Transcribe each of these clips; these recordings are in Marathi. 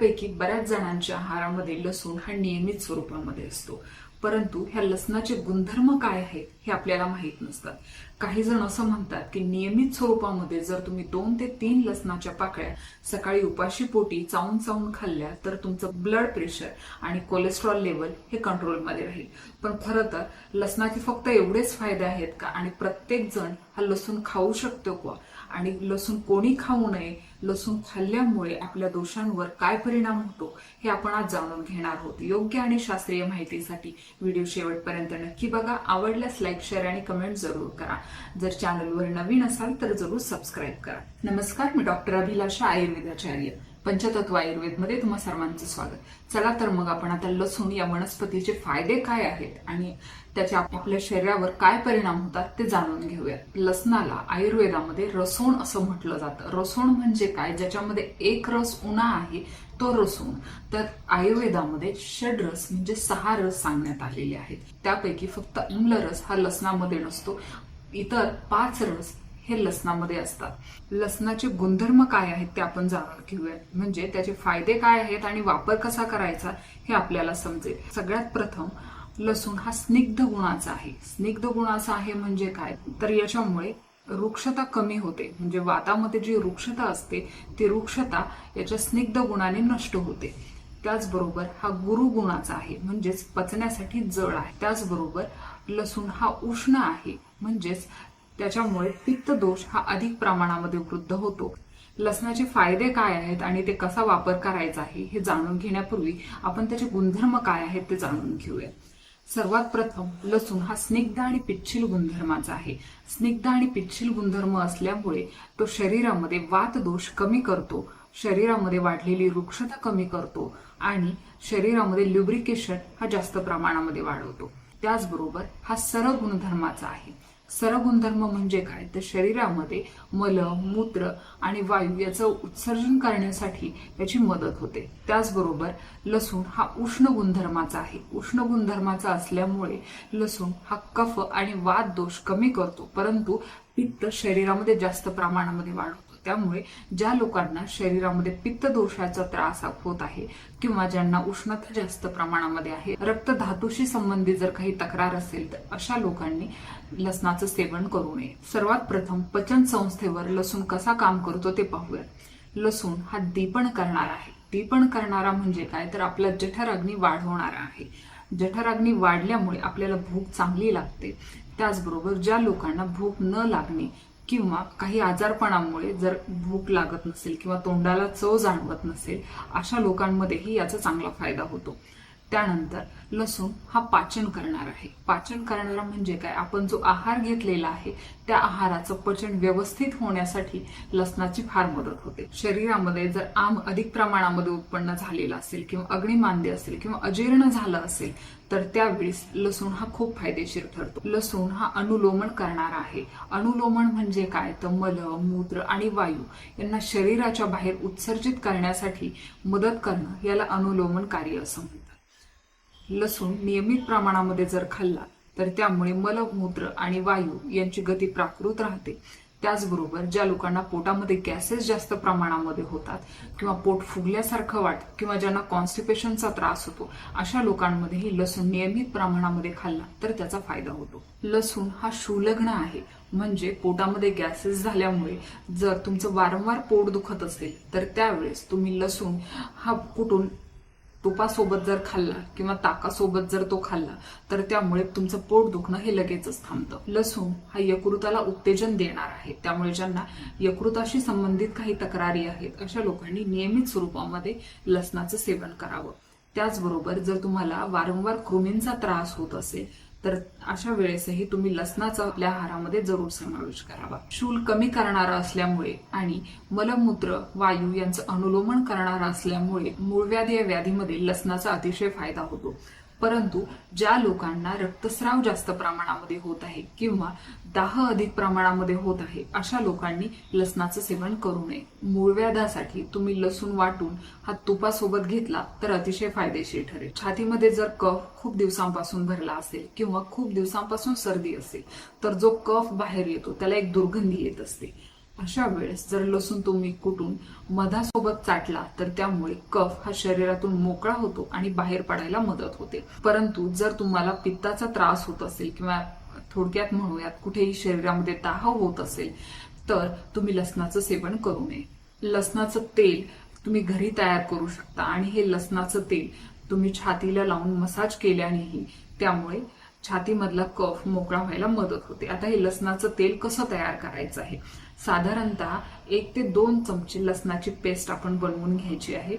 आपल्यापैकी बऱ्याच जणांच्या आहारामध्ये लसूण हा नियमित स्वरूपामध्ये असतो. परंतु ह्या लसणाचे गुणधर्म काय आहेत हे आपल्याला माहीत नसतात. काही जण असं म्हणतात की नियमित स्वरूपामध्ये जर तुम्ही दोन ते तीन लसणाच्या पाकळ्या सकाळी उपाशी पोटी चावून चावून खाल्ल्या तर तुमचं ब्लड प्रेशर आणि कोलेस्ट्रॉल लेवल हे कंट्रोलमध्ये राहील. पण खरं तर लसणाचे फक्त एवढेच फायदे आहेत का? आणि प्रत्येक जण हा लसूण खाऊ शकतो का? आणि लसूण कोणी खाऊ नये लसूण खाल्ल्यामुळे आपल्या दोषांवर काय परिणाम होतो हे आपण आज जाणून घेणार आहोत. योग्य आणि शास्त्रीय माहितीसाठी व्हिडिओ शेवटपर्यंत नक्की बघा. आवडल्यास लाईक शेअर आणि कमेंट जरूर करा. जर चॅनलवर नवीन असाल तर जरूर सबस्क्राईब करा. नमस्कार मी डॉक्टर अभिलाषा आयुर्वेदाचार्य. पंचतत्व आयुर्वेदमध्ये तुम्हा सर्वांचं स्वागत. चला तर मग आपण आता लसूण या वनस्पतीचे फायदे काय आहेत आणि त्याचे आपल्या शरीरावर काय परिणाम होतात ते जाणून घेऊया लसणाला आयुर्वेदामध्ये रसोण असं म्हटलं जातं. रसोण म्हणजे काय? ज्याच्यामध्ये एक रस उन्हा आहे तो रसूण. तर आयुर्वेदामध्ये षडरस म्हणजे सहा रस सांगण्यात आलेले आहेत. त्यापैकी फक्त आम्लरस हा लसणामध्ये नसतो. इतर पाच रस हे लसणामध्ये असतात. लसणाचे गुणधर्म काय आहेत ते आपण जाणून घेऊया म्हणजे त्याचे फायदे काय आहेत आणि वापर कसा करायचा हे आपल्याला समजेल. सगळ्यात प्रथम लसूण हा स्निग्ध गुणाचा आहे. स्निग्ध गुणाचा आहे म्हणजे काय? तर याच्यामुळे वृक्षता कमी होते. म्हणजे वातामध्ये जी वृक्षता असते ती वृक्षता याच्या स्निग्ध गुणाने नष्ट होते. त्याचबरोबर हा गुरु गुणाचा आहे. म्हणजेच पचण्यासाठी जड आहे. त्याचबरोबर लसूण हा उष्ण आहे. म्हणजेच त्याच्यामुळे पित्त दोष हा अधिक प्रमाणामध्ये वृद्ध होतो. लसणाचे फायदे काय आहेत आणि ते कसा वापर करायचा आहे हे जाणून घेण्यापूर्वी आपण त्याचे गुणधर्म काय आहेत ते जाणून घेऊया सर्वात प्रथम लसूण हा स्निग्ध आणि पिच्छिल गुणधर्माचा आहे. स्निग्ध आणि पिच्छिल गुणधर्म असल्यामुळे तो शरीरामध्ये वात दोष कमी करतो शरीरामध्ये वाढलेली वृक्षता कमी करतो आणि शरीरामध्ये ल्युब्रिकेशन हा जास्त प्रमाणामध्ये वाढवतो. त्याचबरोबर हा सरळ गुणधर्माचा आहे. सर गुणधर्म म्हणजे काय? तर शरीरामध्ये मल मूत्र आणि वायू याचं उत्सर्जन करण्यासाठी याची मदत होते. त्याचबरोबर लसूण हा उष्ण गुणधर्माचा आहे. उष्ण गुणधर्माचा असल्यामुळे लसूण हा कफ आणि वात दोष कमी करतो परंतु पित्त शरीरामध्ये जास्त प्रमाणामध्ये वाढवतो. त्यामुळे ज्या लोकांना शरीरामध्ये पित्त दोषाचा त्रास होत आहे किंवा ज्यांना उष्णता जास्त प्रमाणामध्ये आहे रक्त धातूशी संबंधित जर काही तक्रार असेल तर अशा लोकांनी लसणाचं सेवन करू नये. सर्वात प्रथम पचन संस्थेवर लसूण कसा काम करतो ते पाहूया. लसूण हा दीपण करणारा आहे. दीपण करणारा म्हणजे काय? तर आपला जठराग्नी वाढवणारा आहे. जठराग्नी वाढल्यामुळे आपल्याला भूक चांगली लागते. त्याचबरोबर ज्या लोकांना भूक न लागणे किंवा काही आजारपणामुळे जर भूक लागत नसेल किंवा तोंडाला चव जाणवत नसेल अशा लोकांमध्येही याचा चांगला फायदा होतो. त्यानंतर लसूण हा पाचन करणार आहे. पाचन करणारा म्हणजे काय? आपण जो आहार घेतलेला आहे त्या आहाराचं पचन व्यवस्थित होण्यासाठी लसणाची फार मदत होते. शरीरामध्ये जर आम अधिक प्रमाणामध्ये उत्पन्न झालेला असेल किंवा अग्निमांद्य असेल किंवा अजीर्ण झालं असेल तर त्यावेळेस लसूण हा खूप फायदेशीर ठरतो. लसूण हा अनुलोमन करणारा आहे. अनुलोमन म्हणजे काय? तर मल मूत्र आणि वायू यांना शरीराच्या बाहेर उत्सर्जित करण्यासाठी मदत करणं याला अनुलोमन कार्य असं म्हणतात. लसूण नियमित प्रमाणामध्ये जर खाल्ला तर त्यामुळे मलमूत्र आणि वायू यांची गती प्राकृत राहते. त्याचबरोबर ज्या लोकांना पोटामध्ये गॅसेस जास्त प्रमाणामध्ये होतात किंवा पोट फुगल्यासारखं वाटतं किंवा ज्यांना कॉन्स्टिपेशनचा त्रास होतो अशा लोकांमध्येही लसूण नियमित प्रमाणामध्ये खाल्ला तर त्याचा फायदा होतो. लसूण हा शूलग्न आहे म्हणजे पोटामध्ये गॅसेस झाल्यामुळे जर तुमचं वारंवार पोट दुखत असेल तर त्यावेळेस तुम्ही लसूण हा कुठून तुपासोबत जर खाल्ला किंवा ताकासोबत जर तो खाल्ला तर त्यामुळे तुमचं पोट दुखणं हे लगेचच थांबतं. लसूण हा यकृताला उत्तेजन देणार आहे. त्यामुळे ज्यांना यकृताशी संबंधित काही तक्रारी आहेत अशा लोकांनी नियमित स्वरूपामध्ये लसणाचं सेवन करावं. त्याचबरोबर जर तुम्हाला वारंवार कृमींचा त्रास होत असेल तर अशा वेळेसही तुम्ही लसणाचा आपल्या आहारामध्ये जरूर समावेश करावा. शूल कमी करणारा असल्यामुळे आणि मलमूत्र वायू यांचं अनुलोमन करणारा असल्यामुळे मूळव्याधी या व्याधीमध्ये लसणाचा अतिशय फायदा होतो. परंतु ज्या लोकांना रक्तस्राव जास्त प्रमाणामध्ये होत आहे किंवा दाह अधिक प्रमाणामध्ये होत आहे अशा लोकांनी लसणाचं सेवन करू नये. मूळव्याधासाठी तुम्ही लसूण वाटून हा तुपासोबत घेतला तर अतिशय फायदेशीर ठरेल. छातीमध्ये जर कफ खूप दिवसांपासून भरला असेल किंवा खूप दिवसांपासून सर्दी असेल तर जो कफ बाहेर येतो त्याला एक दुर्गंधी येत असते. अशा वेळेस जर लसूण तुम्ही कुटून मधासोबत चाटला तर त्यामुळे कफ हा शरीरातून मोकळा होतो आणि बाहेर पडायला मदत होते. परंतु जर तुम्हाला पित्ताचा त्रास होत असेल किंवा थोडक्यात म्हणूयात कुठेही शरीरामध्ये दाह होत असेल तर तुम्ही लसणाचं सेवन करू नये. लसणाचं तेल तुम्ही घरी तयार करू शकता आणि हे लसणाचं तेल तुम्ही छातीला लावून मसाज केल्यानेही त्यामुळे छातीमधला कफ मोकळा व्हायला मदत होते. आता हे लसणाचं तेल कसं तयार करायचं आहे? साधारणतः एक ते दोन चमचे लसणाची पेस्ट आपण बनवून घ्यायची आहे.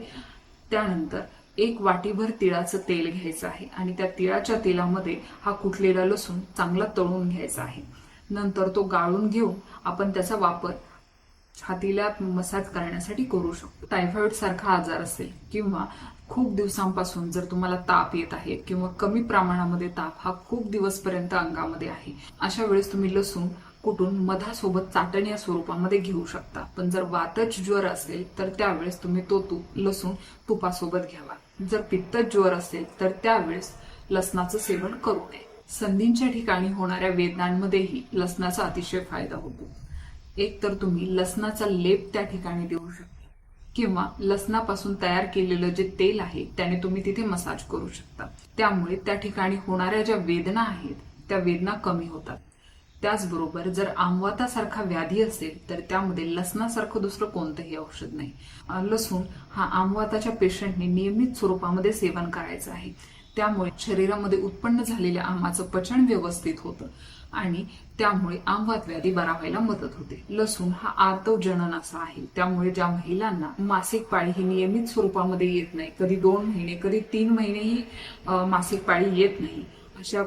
त्यानंतर एक वाटीभर तिळाचं तेल घ्यायचं आहे आणि त्या तिळाच्या तेलामध्ये हा कुटलेला लसूण चांगला तळून घ्यायचा आहे. नंतर तो गाळून घेऊन आपण त्याचा वापर छातीला मसाज करण्यासाठी करू शकतो. टायफॉइड सारखा आजार असेल किंवा खूप दिवसांपासून जर तुम्हाला ताप येत आहे किंवा कमी प्रमाणामध्ये ताप हा खूप दिवसपर्यंत अंगामध्ये आहे. अशा वेळेस तुम्ही लसूण कुटून मधासोबत चाटणी या स्वरूपामध्ये घेऊ शकता. पण जर वातच ज्वर असेल तर त्यावेळेस तुम्ही तो तूप लसूण तुपासोबत घ्यावा. जर पित्तच ज्वर असेल तर त्यावेळेस लसणाचं सेवन करू नये. संधींच्या ठिकाणी होणाऱ्या वेदनांमध्येही लसणाचा अतिशय फायदा होतो. एक तर तुम्ही लसणाचा लेप त्या ठिकाणी देऊ शकता. किंवा लसणापासून तयार केलेलं जे तेल आहे त्याने तुम्ही तिथे मसाज करू शकता. त्यामुळे त्या ठिकाणी होणाऱ्या ज्या वेदना आहेत त्या वेदना कमी होतात. त्याचबरोबर जर आमवातासारखा व्याधी असेल तर त्यामध्ये लसणासारखं दुसरं कोणतंही औषध नाही. लसूण हा आमवाताच्या पेशंटने नियमित स्वरूपामध्ये सेवन करायचं आहे. त्यामुळे शरीरामध्ये उत्पन्न झालेल्या आंबाचं पचन व्यवस्थित होतं आणि त्यामुळे आंबात व्याधी बरा व्हायला मदत होते. लसूण हा आर्तव जनन असा आहे. त्यामुळे ज्या महिलांना मासिक पाळी ही नियमित स्वरूपामध्ये येत नाही कधी दोन महिने कधी तीन महिनेही मासिक पाळी येत नाही अशा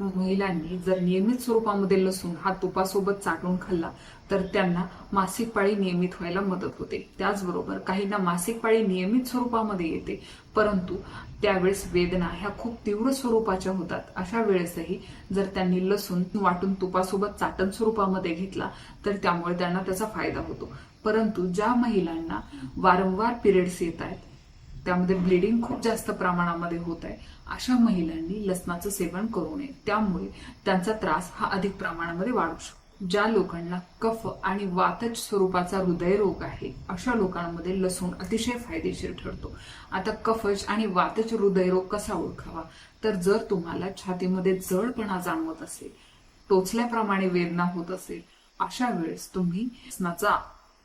महिलांनी जर नियमित स्वरूपामध्ये लसूण हा तुपासोबत चाटून खाल्ला तर त्यांना मासिक पाळी नियमित व्हायला मदत होते. त्याचबरोबर काहींना मासिक पाळी नियमित स्वरूपामध्ये येते परंतु त्यावेळेस वेदना ह्या खूप तीव्र स्वरूपाच्या होतात. अशा वेळेसही जर त्यांनी लसूण वाटून तुपासोबत चाटण स्वरूपामध्ये घेतला तर त्यामुळे त्यांना त्याचा फायदा होतो. परंतु ज्या महिलांना वारंवार पिरियड्स येत आहेत त्यामध्ये ब्लिडिंग खूप जास्त प्रमाणामध्ये होत आहे अशा महिलांनी लसणाचं सेवन करू नये. त्यामुळे त्यांचा त्रास हा अधिक प्रमाणामध्ये वाढू शकतो. ज्या लोकांना कफ आणि वातज स्वरूपाचा हृदयरोग आहे अशा लोकांमध्ये लसूण अतिशय फायदेशीर ठरतो. आता कफज आणि वातज हृदयरोग कसा ओळखावा? तर जर तुम्हाला छातीमध्ये जडपणा जाणवत असेल टोचल्याप्रमाणे वेदना होत असेल अशा वेळेस तुम्ही लसणाचा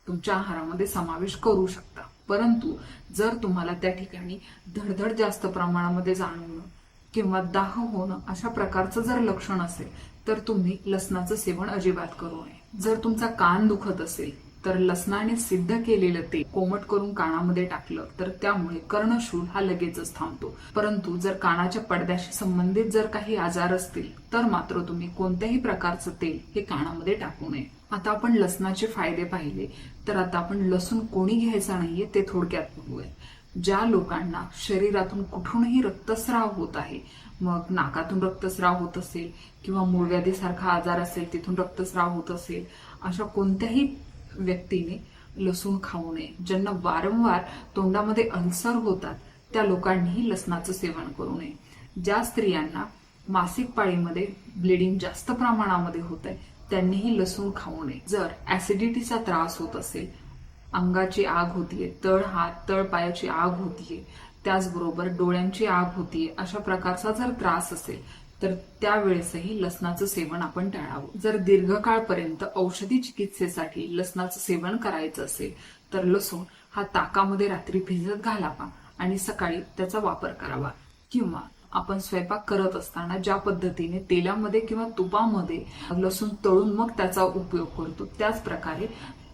तुमच्या आहारामध्ये समावेश करू शकता. परंतु जर तुम्हाला त्या ठिकाणी धडधड जास्त प्रमाणामध्ये जाणवणं किंवा दाह होणं अशा प्रकारचं जर लक्षण असेल तर तुम्ही लसणाचं सेवन अजिबात करू नये. जर तुमचा कान दुखत असेल तर लसणाने सिद्ध केलेलं ते कोमट करून कानामध्ये टाकलं तर त्यामुळे कर्णशूल हा लगेचच थांबतो. परंतु जर कानाच्या पडद्याशी संबंधित जर काही आजार असतील तर मात्र तुम्ही कोणत्याही प्रकारचं तेल हे कानामध्ये टाकू नये. आता आपण लसणाचे फायदे पाहिले तर आता आपण लसूण कोणी घ्यायचा नाहीये ते थोडक्यात बघूया. ज्या लोकांना शरीरातून कुठूनही रक्तस्राव होत आहे मग नाकातून रक्तस्राव होत असेल किंवा मूळव्याधीसारखा आजार असेल तिथून रक्तस्राव होत असेल अशा कोणत्याही व्यक्तीने लसूण खाऊ नये. ज्यांना वारंवार तोंडामध्ये अल्सर होतात त्या लोकांनीही लसणाचं सेवन करू नये. ज्या स्त्रियांना मासिक पाळीमध्ये ब्लिडिंग जास्त प्रमाणामध्ये होत आहे त्यांनीही लसूण खाऊ नये. जर ऍसिडिटीचा त्रास होत असेल अंगाची आग होतीये तळ हात तळ पायाची आग होतीये त्याचबरोबर डोळ्यांची आग होतीये अशा प्रकारचा जर त्रास असेल तर त्यावेळेसही लसणाचं सेवन आपण टाळावं. जर दीर्घकाळपर्यंत औषधी चिकित्सेसाठी लसणाचं सेवन करायचं असेल तर लसूण हा ताकामध्ये रात्री भिजत घालावा आणि सकाळी त्याचा वापर करावा. किंवा आपण स्वयंपाक करत असताना ज्या पद्धतीने तेलामध्ये किंवा तुपामध्ये लसूण तळून मग त्याचा उपयोग करतो त्याच प्रकारे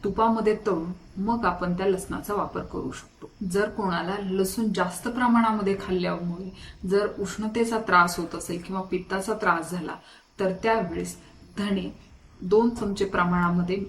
तुपामध्ये तळून मग आपण त्या लसणाचा वापर करू शकतो. जर कोणाला लसूण जास्त प्रमाणामध्ये खाल्ल्यामुळे जर उष्णतेचा त्रास होत असेल किंवा पित्ताचा त्रास झाला तर त्यावेळेस धणे दोन चमचे प्रमाणामध्ये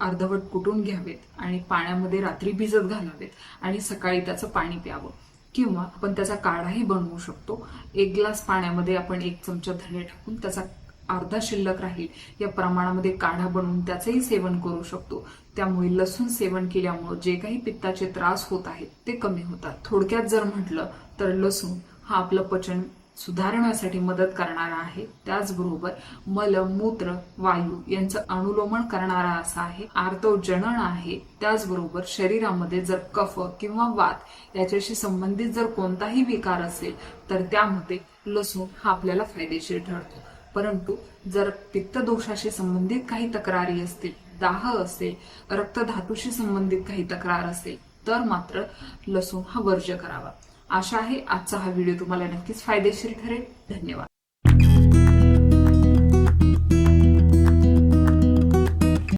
अर्धवट कुटून घ्यावेत आणि पाण्यामध्ये रात्री भिजत घालावेत आणि सकाळी त्याचं पाणी प्यावं. किंवा आपण त्याचा काढाही बनवू शकतो. एक ग्लास पाण्यामध्ये आपण एक चमचा धणे टाकून त्याचा अर्धा शिल्लक राहील. या प्रमाणामध्ये काढा बनवून त्याचंही सेवन करू शकतो. त्यामुळे लसूण सेवन केल्यामुळे जे काही पित्ताचे त्रास होत आहेत ते कमी होतात. थोडक्यात जर म्हटलं तर लसूण हा आपलं पचन सुधारण्यासाठी मदत करणारा आहे. त्याचबरोबर मल मूत्र वायू यांचं अनुलोमन करणारा असा आहे. आर्तव जनन आहे. त्याचबरोबर शरीरामध्ये जर कफ किंवा वात याच्याशी संबंधित जर कोणताही विकार असेल तर त्यामध्ये लसूण हा आपल्याला फायदेशीर ठरतो. परंतु जर पित्तदोषाशी संबंधित काही तक्रारी असतील दाह असेल रक्तधातूशी संबंधित काही तक्रार असेल तर मात्र लसूण हा वर्ज्य करावा. आशा आहे आजचा हा व्हिडिओ तुम्हाला नक्कीच फायदेशीर ठरेल. धन्यवाद.